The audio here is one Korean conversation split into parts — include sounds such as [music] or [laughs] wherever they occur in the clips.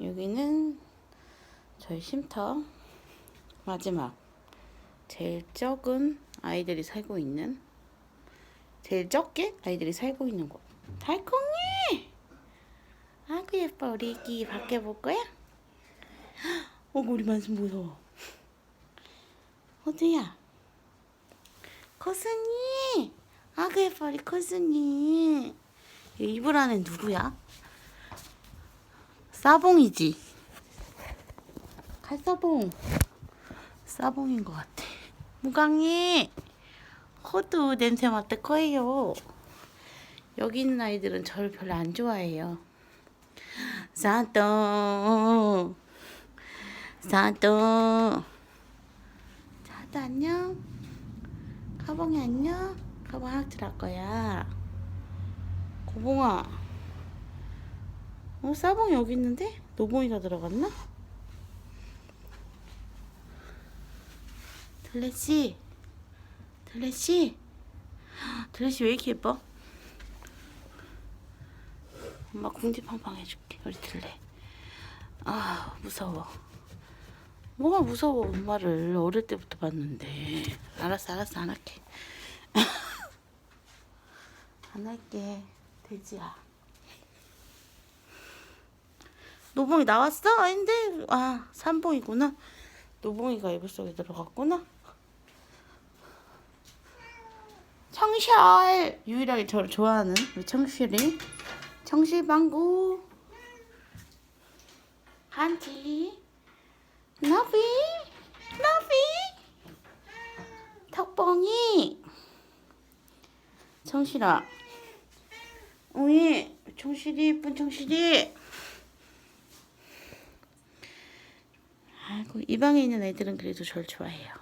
여기는 저희 쉼터 마지막 제일 적은 아이들이 살고 있는 제일 적게 아이들이 살고 있는 곳. 달콩이! 아구 예뻐 우리 애기 밖에 볼 거야? 어 우리 만수 무서워. 어디야? 코순이! 아구 예뻐 우리 코순이. 이 이불 안에 누구야? 싸봉이지. 칼싸봉. 싸봉인 것 같아. 무강이 호두 냄새 맡을 거예요. 여기 있는 아이들은 저를 별로 안 좋아해요. 사또 사또 자도 안녕. 가봉이 안녕. 가봉 학질 할 거야. 고봉아. 어, 싸봉이 여기 있는데? 노봉이가 들어갔나? 들레씨. 들레씨. 들레씨 왜 이렇게 예뻐? 엄마 궁디팡팡 해줄게. 우리 들레. 아, 무서워. 뭐가 무서워, 엄마를. 어릴 때부터 봤는데. 알았어, 알았어, 안 할게. [laughs] 안 할게. 돼지야. 노봉이 나왔어? 아닌데? 아, 삼봉이구나. 노봉이가 이불 속에 들어갔구나. 청실! 유일하게 저를 좋아하는 청실이. 청실방구. 한티. 너비. 너비. 턱봉이. 청실아. 우리 청실이 이쁜 청실이. 아이고 이 방에 있는 애들은 그래도 절 좋아해요.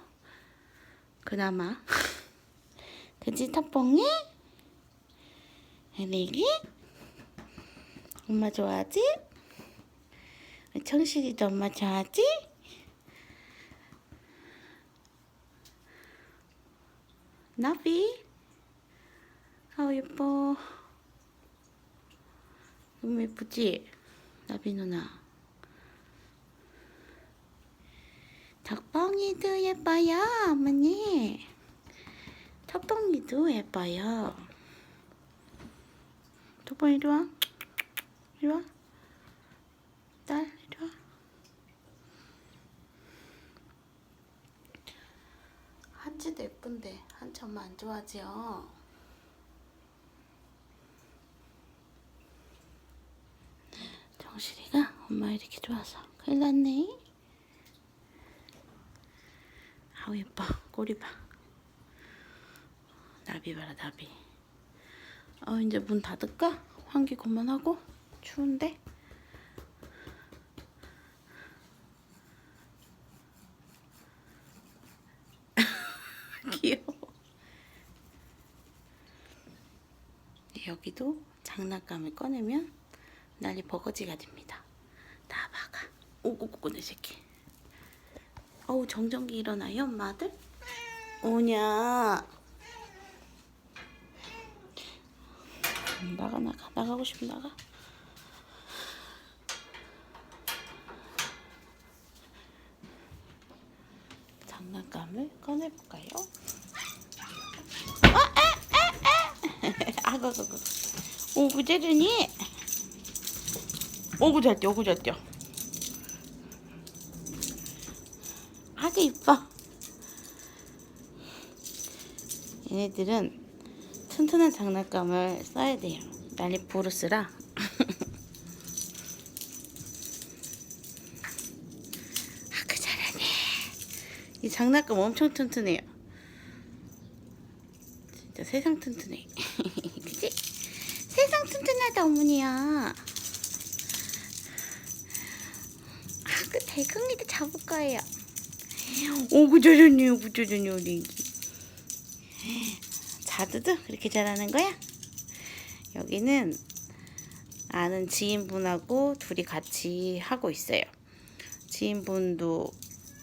그나마. [laughs] 그지 턱봉이? 애기? 엄마 좋아하지? 청실이도 엄마 좋아하지? 나비? 아우 예뻐. 너무 예쁘지? 나비 누나. 덕봉이도 예뻐요, 어머니. 덕봉이도 예뻐요. 덕봉 이리 와. 이리 와. 딸, 이리 와. 한치도 예쁜데 한치 엄마 안 좋아하지요? 정실이가 엄마 이렇게 좋아서 큰일 났네. 아우 예뻐. 꼬리 봐. 나비 봐라 나비. 어 이제 문 닫을까? 환기 그만하고? 추운데? [laughs] 귀여워. 여기도 장난감을 꺼내면 난리 버거지가 됩니다. 다 박아. 오구구구 내 새끼 어우 정전기 일어나요 엄마들? 오냐 나가 나가 나가고 싶으면 나가 장난감을 꺼내볼까요? 어, 에, 에, 에. 아고, 아고. 오구 재르니? 오구 잘 뛰어, 오구 잘 뛰어. 이뻐. 얘네들은 튼튼한 장난감을 써야 돼요. 난리 보르스라. [laughs] 아 그 잘하네. 이 장난감 엄청 튼튼해요. 진짜 세상 튼튼해. [laughs] 그치? 세상 튼튼하다 어머니야. 아그 달콩이도 잡을 거예요. 오구 잘하네 오구 잘하네 우리. 애기 자두도 그렇게 잘하는 거야? 여기는 아는 지인분하고 둘이 같이 하고 있어요. 지인분도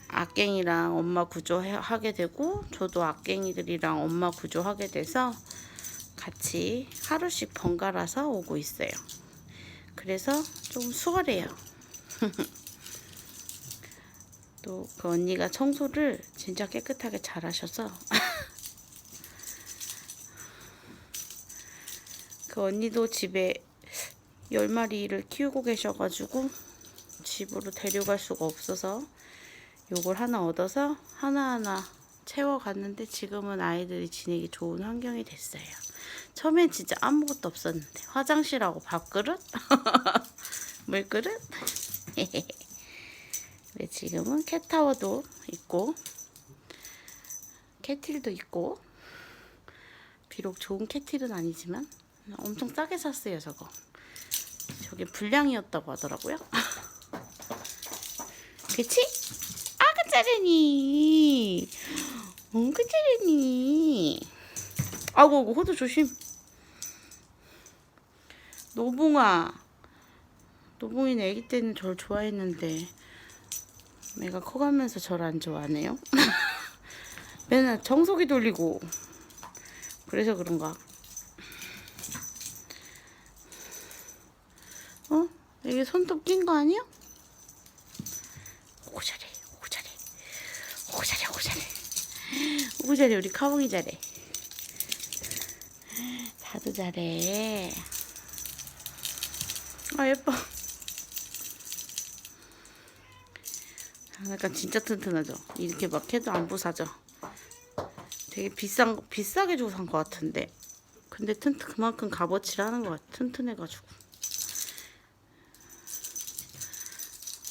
악갱이랑 엄마 구조하게 되고 저도 악갱이들이랑 엄마 구조하게 돼서 같이 하루씩 번갈아서 오고 있어요. 그래서 좀 수월해요 [laughs] 또 그 언니가 청소를 진짜 깨끗하게 잘 하셔서 [laughs] 그 언니도 집에 열 마리를 키우고 계셔가지고 집으로 데려갈 수가 없어서 요걸 하나 얻어서 하나하나 채워갔는데 지금은 아이들이 지내기 좋은 환경이 됐어요. 처음엔 진짜 아무것도 없었는데 화장실하고 밥그릇, [laughs] 물그릇. [laughs] 네, 지금은 캣타워도 있고 캐틸도 있고 비록 좋은 캐틸은 아니지만 엄청 싸게 샀어요 저거. 저게 불량이었다고 하더라고요. [laughs] 그치? 아 그 짜르니 응, 그 짜르니 아고, 아고, 호두 조심. 노봉아. 노봉이는 아기 때는 절 좋아했는데, 애가 커가면서 절안 좋아하네요. [laughs] 맨날 청소기 돌리고, 그래서 그런가. 어? 이게 손톱 낀 거 아니야? 오, 잘해, 오, 잘해. 오, 잘해, 오, 잘해. 오, 잘해, 우리 카봉이 잘해. 다도 잘해. 아 예뻐. 약간 진짜 튼튼하죠. 이렇게 막 해도 안 부사져. 되게 비싼 거- 비싸게 주고 산 것 같은데. 근데 튼튼 그만큼 값어치를 하는 것 같아. 튼튼해가지고.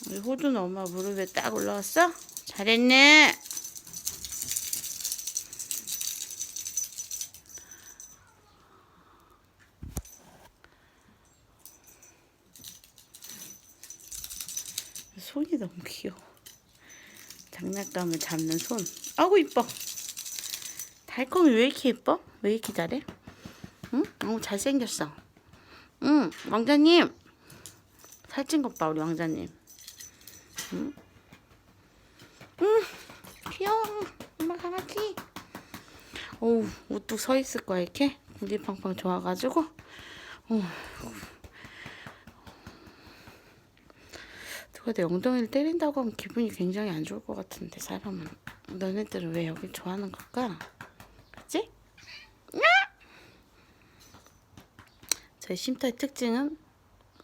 우리 호두는 엄마 무릎에 딱 올라왔어? 잘했네. 손이 너무 귀여워. 장난감을 잡는 손. 아구 이뻐. 달콤이 왜 이렇게 예뻐? 왜 이렇게 잘해? 응? 너무 잘생겼어. 응, 왕자님. 살찐 것 봐, 우리 왕자님. 응? 응, 귀여워. 엄마 강아지. 어우, 우뚝 서 있을 거야, 이렇게. 궁디팡팡 좋아가지고. 어, 누가 내 엉덩이를 때린다고 하면 기분이 굉장히 안 좋을 것 같은데 사람은 너네들은 왜 여길 좋아하는 걸까? 그치? 저희 쉼터의 특징은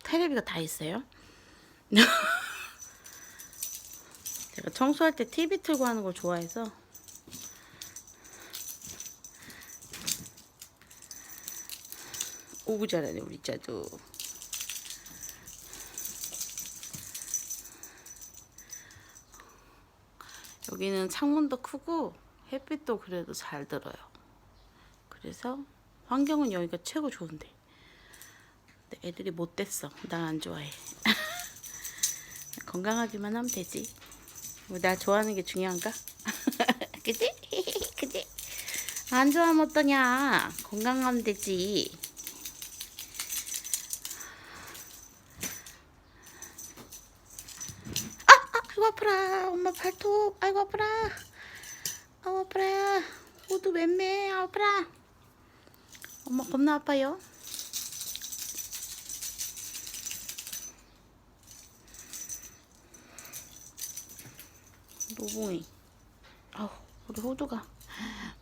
테레비가 다 있어요. [laughs] 제가 청소할 때 TV 틀고 하는 걸 좋아해서 오구 잘하네 우리 짜도. 여기는 창문도 크고 햇빛도 그래도 잘 들어요. 그래서 환경은 여기가 최고 좋은데. 애들이 못 됐어. 나 안 좋아해. [laughs] 건강하기만 하면 되지. 뭐 나 좋아하는 게 중요한가? [laughs] 그지? 그지? [laughs] 안 좋아하면 어떠냐? 건강하면 되지. 아프라. 엄마 발톱 아이고 아프라. 아이고 아프라. 호두 맴매. 아프라. 엄마 겁나 아파요. 노봉이. 아우 우리 호두가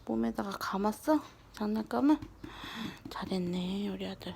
몸에다가 감았어? 장난감을? 잘했네 우리 아들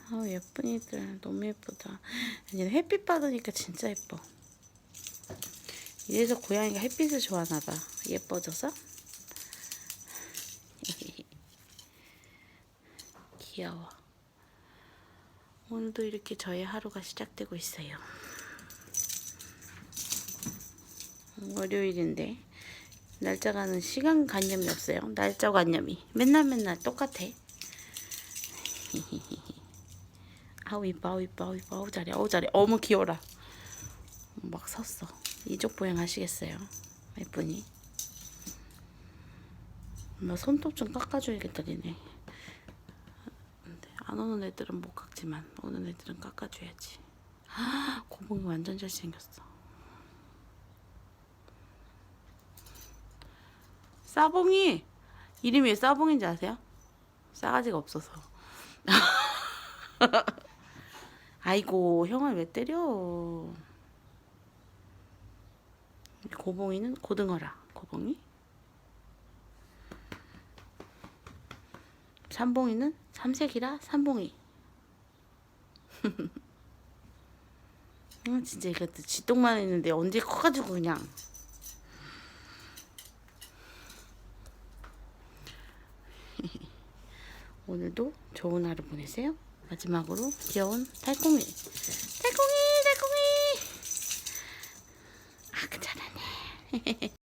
아 예쁜 이들 너무 예쁘다. 이제 햇빛 받으니까 진짜 예뻐. 이래서 고양이가 햇빛을 좋아하나 봐. 예뻐져서. [laughs] 귀여워. 오늘도 이렇게 저의 하루가 시작되고 있어요. 월요일인데 날짜 가는 시간 관념이 없어요. 날짜 관념이 맨날 맨날 똑같아. [laughs] 아우 이뻐 이뻐 이뻐 아우 잘해 아우 잘해 어머 귀여라. 막 섰어. 이쪽 보행 하시겠어요? 예쁘니 엄마 손톱 좀 깎아줘야겠다 니네. 안 오는 애들은 못 깎지만 오는 애들은 깎아줘야지. 고봉이 완전 잘생겼어. 싸봉이! 이름이 왜 싸봉인지 아세요? 싸가지가 없어서 [laughs] 아이고 형을 왜 때려? 고봉이는 고등어라. 고봉이? 삼봉이는 삼색이라 삼봉이. [laughs] 아 진짜 이것도 쥐똥만 했는데 언제 커가지고 그냥. [laughs] 오늘도 좋은 하루 보내세요. 마지막으로 귀여운 달콩이. 달콩이, 달콩이. 아, 그 잘하네. [laughs]